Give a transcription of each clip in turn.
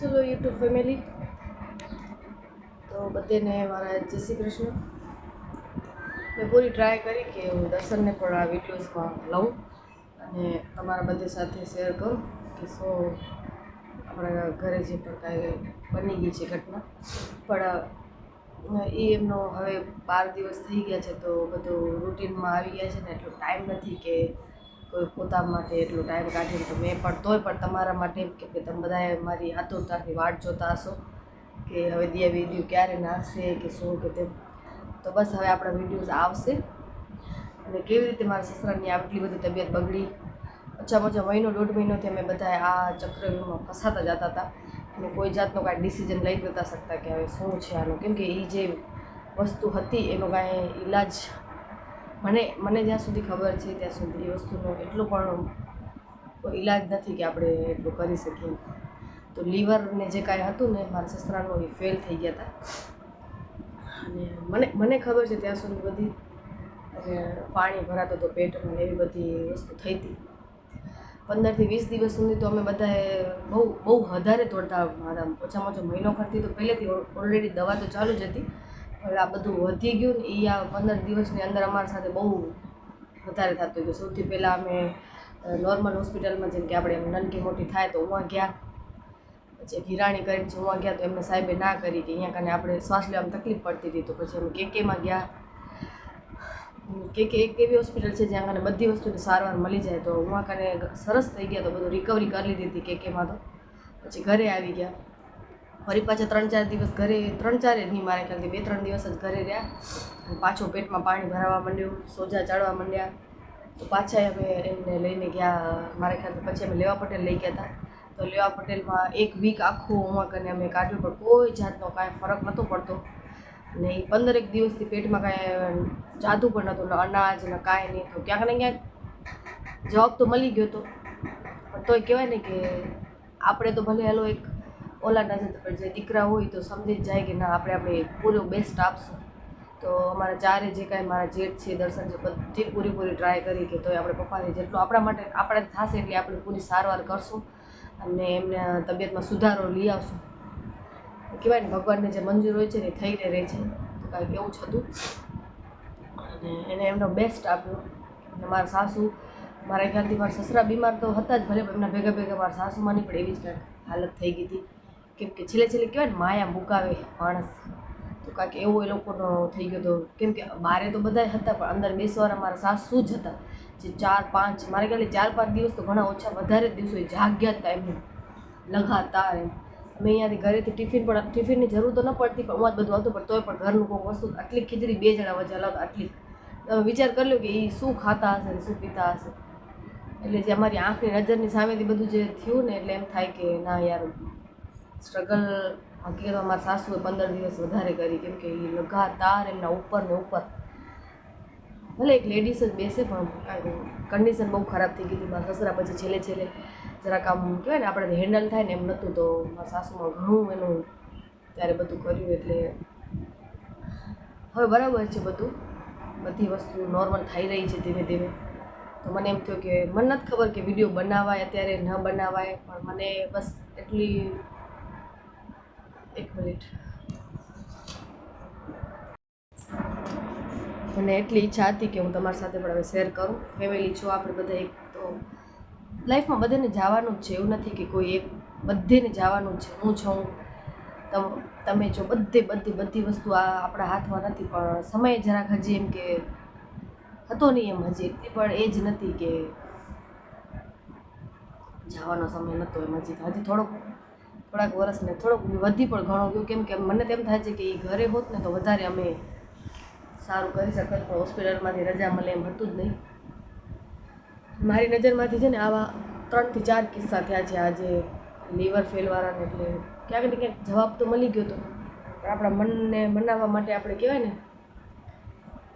ચલો YouTube family. તો બધેને મારા જય શ્રી કૃષ્ણ. મેં પૂરી ટ્રાય કરી કે હું દર્શનને પણ આ વિડીયોઝમાં લઉં અને તમારા બધે સાથે શેર કરું કે સો આપણા ઘરે જે પણ કાંઈ બની ગઈ છે ઘટના. પણ એ એમનો હવે બાર દિવસ થઈ ગયા છે તો બધું રૂટીનમાં આવી ગયા છે ને, એટલો ટાઈમ નથી કે કોઈ પોતા માટે એટલો ટાઈમ કાઢીને તો મેં પણ તોય પણ તમારા માટે કે તમે બધાએ મારી આતુરતાથી વાટ જોતા હશો કે હવે દિયા વીડિયો ક્યારે નાખશે કે શું કે તેમ. તો બસ હવે આપણા વિડીયોઝ આવશે. અને કેવી રીતે મારા સસરાની આટલી બધી તબિયત બગડી? ઓછામાં ઓછા મહિનો દોઢ મહિનોથી અમે બધા આ ચક્રવ્યૂહમાં ફસાતા જતા હતા. અને કોઈ જાતનો કાંઈ ડિસિઝન લઈ નહોતા શકતા કે હવે શું છે આનું. કેમ કે એ જે વસ્તુ હતી એનો કાંઈ ઈલાજ મને મને જ્યાં સુધી ખબર છે, ત્યાં સુધી એ વસ્તુનો એટલો પણ ઈલાજ નથી કે આપણે એટલું કરી શકીએ. તો લીવરને જે કાંઈ હતું ને, મારા સસરાનું, એ ફેલ થઈ ગયા હતા અને મને મને ખબર છે ત્યાં સુધી બધી પાણી ભરાતું હતું, પેટમાં એવી બધી વસ્તુ થઈ હતી. પંદરથી વીસ દિવસ સુધી તો અમે બધાએ બહુ બહુ વધારે દોડતા મારા ઓછામાં ઓછો મહિનો ખર્ચી તો પહેલેથી ઓલરેડી દવા તો ચાલુ જ હતી. આ બધું વધી ગયું ને એ આ પંદર દિવસની અંદર અમારી સાથે બહુ વધારે થતું ગયું સૌથી પહેલાં અમે નોર્મલ હોસ્પિટલમાં જેમ કે આપણે એમ નલકી મોટી થાય તો ઉવા ગયા. પછી હિરાણી કરીને ઉવા ગયા તો એમને સાહેબે ના કરી કે અહીંયા કને આપણે શ્વાસ લેવામાં તકલીફ પડતી હતી તો પછી અમે કેકેમાં ગયા. કે કે એક એવી હોસ્પિટલ છે જ્યાં કને બધી વસ્તુની સારવાર મળી જાય તો ઉવા કને સરસ થઈ ગયા તો બધું રિકવરી કરી લીધી હતી કેકેમાં તો. પછી ઘરે આવી ગયા. ફરી પાછા ત્રણ ચાર દિવસ ઘરે, ત્રણ ચાર નહીં મારે ખ્યાલથી બે ત્રણ દિવસ જ ઘરે રહ્યા. અને પાછું પેટમાં પાણી ભરાવા માંડ્યું, સોજા ચાળવા માંડ્યા. તો પાછા અમે એમને લઈને ગયા, મારા ખ્યાલથી પછી અમે લેવા પટેલ લઈ ગયા હતા. તો લેવા પટેલમાં એક વીક આખું ઉમા કરીને અમે કાઢ્યું, પણ કોઈ જાતનો કાંઈ ફરક નહોતો પડતો. અને એ પંદરેક દિવસથી પેટમાં કાંઈ જાદુ પણ નહોતું, ને અનાજ, ને કાંઈ નહીં. તો ક્યાંક ને ક્યાંક જવાબ તો મળી ગયો હતો પણ તોય કહેવાય ને કે આપણે તો ભલે હેલો એક ઓલા નજર પણ જે દીકરા હોય તો સમજી જ જાય કે ના, આપણે આપણે પૂરો બેસ્ટ આપશું. તો અમારા ચારે જે કાંઈ મારા જેઠ છે, દર્શન છે, બધી પૂરેપૂરી ટ્રાય કરી કે તોય આપણે પપ્પાને જેટલું આપણા માટે, આપણે થશે એટલી આપણે પૂરી સારવાર કરશું અને એમને તબિયતમાં સુધારો લઈ આવશું. કહેવાય ને, ભગવાનને જે મંજૂર હોય છે ને થઈને રહે છે. તો કાંઈક એવું જ હતું. અને એને એમનો બેસ્ટ આપ્યો. અને મારા સાસુ, મારા ખ્યાલથી મારા સસરા બીમાર તો હતા જ, ભલે એમના ભેગા ભેગા મારા સાસુમાની પણ એવી જ હાલત થઈ ગઈ હતી. કેમ કે છેલ્લે છેલ્લે કહેવાય ને, માયા મુકાવે માણસ. તો કાંઈક એવો એ લોકોનો થઈ ગયો હતો કેમ કે બારે તો બધા હતા, પણ અંદર બેસવાના મારા સાસુ જ હતા. જે ચાર પાંચ, મારે ખાલી ચાર પાંચ દિવસ તો ઘણા ઓછા વધારે દિવસો જાગ્યા હતા એમને. લગાતાર એમ. અમે અહીંયાથી ઘરેથી ટિફિન પણ, ટિફિનની જરૂર તો ન પડતી, પણ હું જ બધું હતું, પણ તોય પણ ઘરનું કોઈ વસ્તુ, આટલી ખીચડી બે જણા વચ્ચે અલગ, આટલી. વિચાર કરી લો કે એ શું ખાતા હશે ને શું પીતા હશે. એટલે જે અમારી આંખની નજરની સામેથી બધું જે થયું ને, એટલે એમ થાય કે ના યાર સ્ટ્રગલ હકીકતમાં મારા સાસુએ પંદર દિવસ વધારે કરી કેમ કે એ લગાતાર એમના ઉપર ને ઉપર. ભલે એક લેડીઝ જ બેસે પણ કંડિશન બહુ ખરાબ થઈ ગઈ હતી. મારા સસરા પછી છેલ્લે છેલ્લે જરાક આમ કહેવાય ને આપણે હેન્ડલ થાય ને એમ નહોતું તો મારા સાસુમાં ઘણું એનું ત્યારે બધું કર્યું એટલે હવે બરાબર છે બધું. બધી વસ્તુ નોર્મલ થઈ રહી છે ધીમે ધીમે. તો મને એમ થયું કે મને નથી ખબર કે વીડિયો બનાવાય, અત્યારે ન બનાવાય, પણ મને બસ એટલી એક મિનિટ. મને એટલી ઈચ્છા હતી કે હું તમારી સાથે પણ હવે શેર કરું. ફેમિલી છો, આપણે બધા એક તો લાઈફમાં બધાને જવાનું જ છે. એવું નથી કે કોઈ એક બધેને જવાનું છે. હું છું, તમ જો બધે, બધી બધી વસ્તુ આ આપણા હાથમાં નથી. પણ સમય જરાક હજી એમ કે હતો નહીં એમ હજી. પણ એ જ નથી કે જવાનો સમય નહોતો એમ હજી. હજી થોડોક થોડાક વર્ષને થોડોક વધી પણ ઘણો ગયું. કેમ કે મને તેમ થાય છે કે એ ઘરે હોત ને તો વધારે અમે સારું કરી શકત, પણ હોસ્પિટલમાંથી રજા મળે એમ હતું જ નહીં. મારી નજરમાંથી છે ને આવા ત્રણથી ચાર કિસ્સા થયા છે આજે લીવર ફેલવાળાને એટલે ક્યાંક ને ક્યાંક જવાબ તો મળી ગયો હતો પણ આપણા મનને મનાવવા માટે આપણે કહેવાય ને,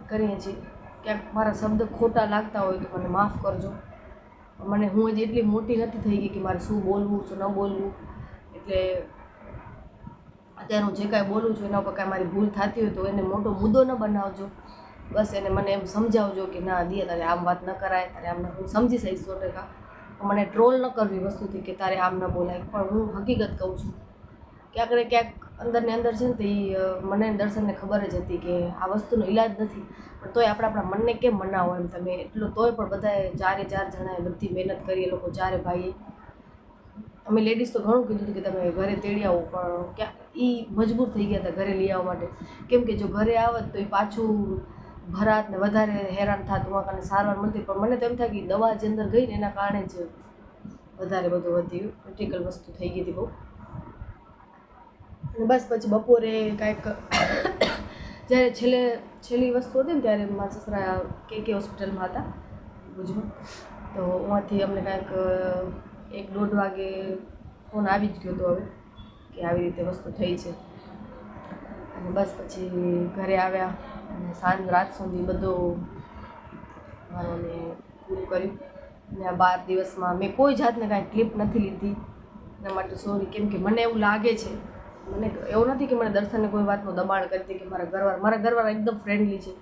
કરીએ છીએ. ક્યાંક મારા શબ્દ ખોટા લાગતા હોય તો મને માફ કરજો. મને હું જ એટલી મોટી નથી થઈ ગઈ કે મારે શું બોલવું, શું ન બોલવું. એટલે અત્યારે હું જે કાંઈ બોલું છું, એના ઉપર કાંઈ મારી ભૂલ થતી હોય તો એને મોટો મુદ્દો ન બનાવજો. બસ એને મને એમ સમજાવજો કે ના દિયા, તારે આમ વાત ન કરાય, તારે આમ હું સમજી શકીશ સો ટકા મને ટ્રોલ ન કરવી વસ્તુથી કે તારે આમ ન બોલાય. પણ હું હકીકત કહું છું, ક્યાંક ને ક્યાંક અંદરને અંદર છે ને તો મને દર્શનને ખબર જ હતી કે આ વસ્તુનો ઈલાજ નથી. પણ તોય આપણે આપણા મનને કેમ મનાવો એમ તમે? એટલો તોય પણ બધાએ ચારે ચાર જણાએ બધી મહેનત કરી, એ લોકો ચારે ભાઈએ અમે લેડીઝ તો ઘણું કીધું હતું કે તમે ઘરે તેડી આવો, પણ ક્યાં? એ મજબૂર થઈ ગયા હતા ઘરે લઈ આવવા માટે. કેમ કે જો ઘરે આવત તો એ પાછું ભરાત ને વધારે હેરાન થાત ઉવા કારણે સારવાર મળતી. પણ મને તો એમ થાય કે દવા જે અંદર ગઈ ને એના કારણે જ વધારે બધું વધ્યું ક્રિટિકલ વસ્તુ થઈ ગઈ હતી બહુ. અને બસ પછી બપોરે કાંઈક જ્યારે છેલ્લે, છેલ્લી વસ્તુ હતી ને ત્યારે મારા સસરા કે કે હોસ્પિટલમાં હતા, ભુજમાં. તો ઉहाँથી અમને કાંઈક એક દોઢ વાગે ફોન આવી જ ગયો હતો હવે કે આવી રીતે વસ્તુ થઈ છે. અને બસ પછી ઘરે આવ્યા અને સાંજ રાત સુધી બધો અમે પૂરું કર્યું. અને આ બાર દિવસમાં મેં કોઈ જાતને કાંઈ ક્લિપ નથી લીધી. એના માટે સોરી કેમ કે મને એવું લાગે છે, મને એવું નથી કે મને દર્શનને કોઈ વાતનું દબાણ કરી હતી કે મારા ઘરવાર મારા ઘરવાર એકદમ ફ્રેન્ડલી છે.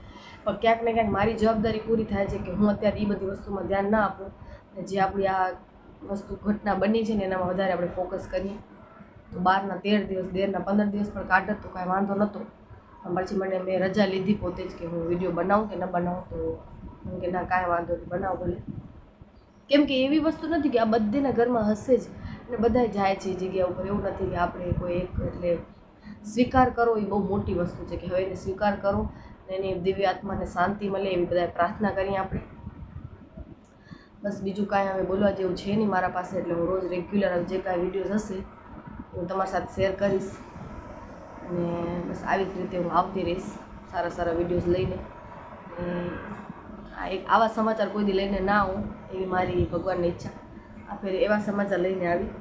પણ ક્યાંક ને ક્યાંક મારી જવાબદારી પૂરી થાય છે કે હું અત્યારે એ બધી વસ્તુમાં ધ્યાન ના આપું. અને જે આપણી આ વસ્તુ ઘટના બની છે ને એનામાં વધારે આપણે ફોકસ કરીએ. તો બારના તેર દિવસ દેરના પંદર દિવસ પણ કાઢત તો કાંઈ વાંધો નહોતો પણ પછી મને મેં રજા લીધી પોતે જ કે હું વીડિયો બનાવું કે ન બનાવું તો હું કે ના, કાંઈ વાંધો નહીં, બનાવું ભલે. કેમ કે એવી વસ્તુ નથી કે આ બધેના ઘરમાં હશે જ અને બધા જાય છે જગ્યા ઉપર. એવું નથી કે આપણે કોઈ એક એટલે સ્વીકાર કરો એ બહુ મોટી વસ્તુ છે કે હવે એને સ્વીકાર કરો અને એની દિવ્ય આત્માને શાંતિ મળે એવી બધા પ્રાર્થના કરીએ આપણે. બસ બીજું કાંઈ હવે બોલવા જેવું છે નહીં મારા પાસે, એટલે હું રોજ રેગ્યુલર જે કાંઈ વિડીયોઝ હશે, હું તમારી સાથે શેર કરીશ. અને બસ આવી જ રીતે હું આવતી રહીશ, સારા સારા વિડીયોઝ લઈને. આ એક આવા સમાચાર કોઈ દી લઈને ના આવું, એવી મારી ભગવાનની ઈચ્છા. આ ફેર એવા સમાચાર લઈને આવી.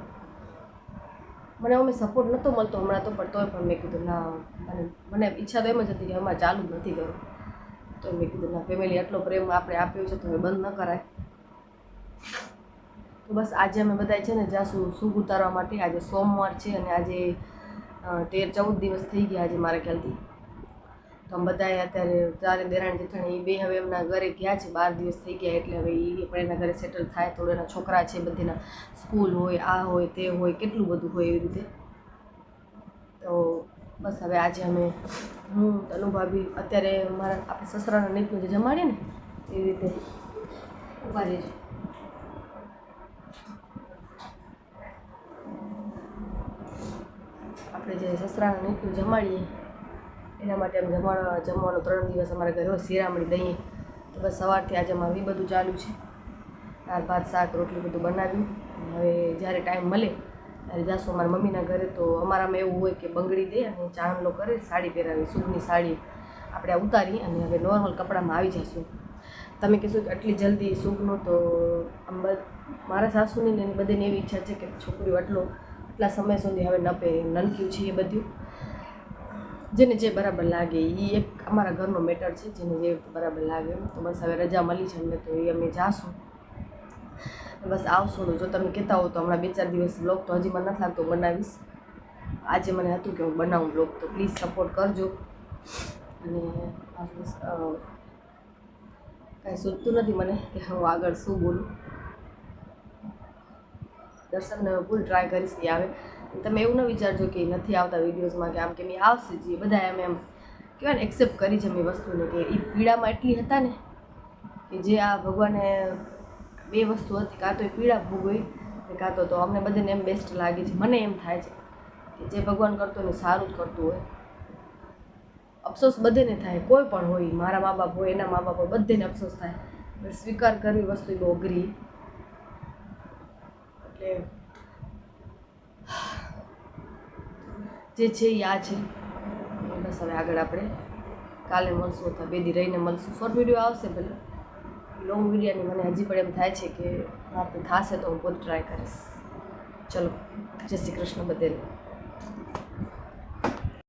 મને અમે સપોર્ટ નહોતો મળતો હમણાં તો, પણ તોય પણ મેં કીધું, ના, મને મને ઈચ્છા તો એમ જ હતી કે હમણાં ચાલુ નથી કરવું. તો મેં કીધું, ના ફેમિલી આટલો પ્રેમ આપણે આપ્યો છે, તો હવે બંધ ન કરાય. તો બસ આજે અમે બધા છે ને જાશું શુભ ઉતારવા માટે આજે સોમવાર છે અને આજે તેર ચૌદ દિવસ થઈ ગયા આજે મારા ખ્યાલથી. તો અમે બધાએ અત્યારે ચારે દેરાણ જેઠાણી એ બે હવે એમના ઘરે ગયા છે, બાર દિવસ થઈ ગયા એટલે હવે એ પણ એના ઘરે સેટલ થાય. થોડું એના છોકરા છે, બધીના સ્કૂલ હોય, આ હોય, તે હોય, કેટલું બધું હોય એવી રીતે. તો બસ હવે આજે અમે, હું અનુભાવી અત્યારે મારા, આપણે સસરાના નીકળું જે જમાડીએ ને, એવી રીતે ઊભા રહેજો આપણે જે સસરાના નીકળું જમાડીએ, એના માટે અમે જમવા જમવાનો ત્રણ દિવસ અમારા ઘરે હોય શિરામણી દઈએ તો બસ સવારથી આજે અમારું એ બધું ચાલુ છે. દાળ, ભાત, શાક, રોટલી બધું બનાવ્યું. હવે જ્યારે ટાઈમ મળે, ત્યારે જાશું અમારા મમ્મીના ઘરે. તો અમારામાં એવું હોય કે બંગડી દે અને ચાંદલો કરે, સાડી પહેરાવી શુભની સાડી આપણે ઉતારી અને હવે નોર્મલ કપડામાં આવી જઈશું તમે કહેશો કે આટલી જલ્દી શુભનું તો આમ મારા સાસુની ને બધીને એવી ઈચ્છા છે કે છોકરીઓ આટલો આટલા સમય સુધી હવે નપે નનક્યું છે એ બધું. જેને જે બરાબર લાગે એ એક અમારા ઘરનો મેટર છે, જેને જે બરાબર લાગે તો બસ હવે રજા મળી છે અમને તો એ અમે જાશું. બસ આવશું ને જો તમે કહેતા હો તો હમણાં બે ચાર દિવસ બ્લોગ તો હજી મને નથી લાગતો બનાવીશ. આજે મને હતું કે હું બનાવું બ્લોગ તો પ્લીઝ સપોર્ટ કરજો. અને કાંઈ સૂચતું નથી મને કે હું આગળ શું બોલું. દર્શનને ફૂલ ટ્રાય કરીશ એ આવે તમે એવું ન વિચારજો કે નથી આવતા વિડીયોઝમાં કે આમ કે મેં આવશે જે બધા એમ એમ કહેવાય ને એક્સેપ્ટ કરી છે મેં વસ્તુને કે એ પીડામાં એટલી હતા ને કે જે આ ભગવાને બે વસ્તુ હતી, કાં તો એ પીડા ભોગવી ને કાં તો તો અમને બધાને એમ બેસ્ટ લાગે છે. મને એમ થાય છે કે જે ભગવાન કરતો ને સારું જ કરતું હોય. અફસોસ બધેને થાય, કોઈ પણ હોય, મારા મા બાપ હોય, એના મા બાપ હોય, બધેને અફસોસ થાય. સ્વીકાર કરવી વસ્તુ એ બહુ અઘરી. એટલે જે છે એ આ છે. બસ હવે આગળ આપણે કાલે મળશું અથવા બે દી રહીને મળશું. શોર્ટ વીડિયો આવશે ભલે. લોંગ વિડીયોની મને હજી પણ એમ થાય છે કે મારાથી થશે તો હું પોતે ટ્રાય કરીશ. ચલો, જય શ્રી કૃષ્ણ બધેને.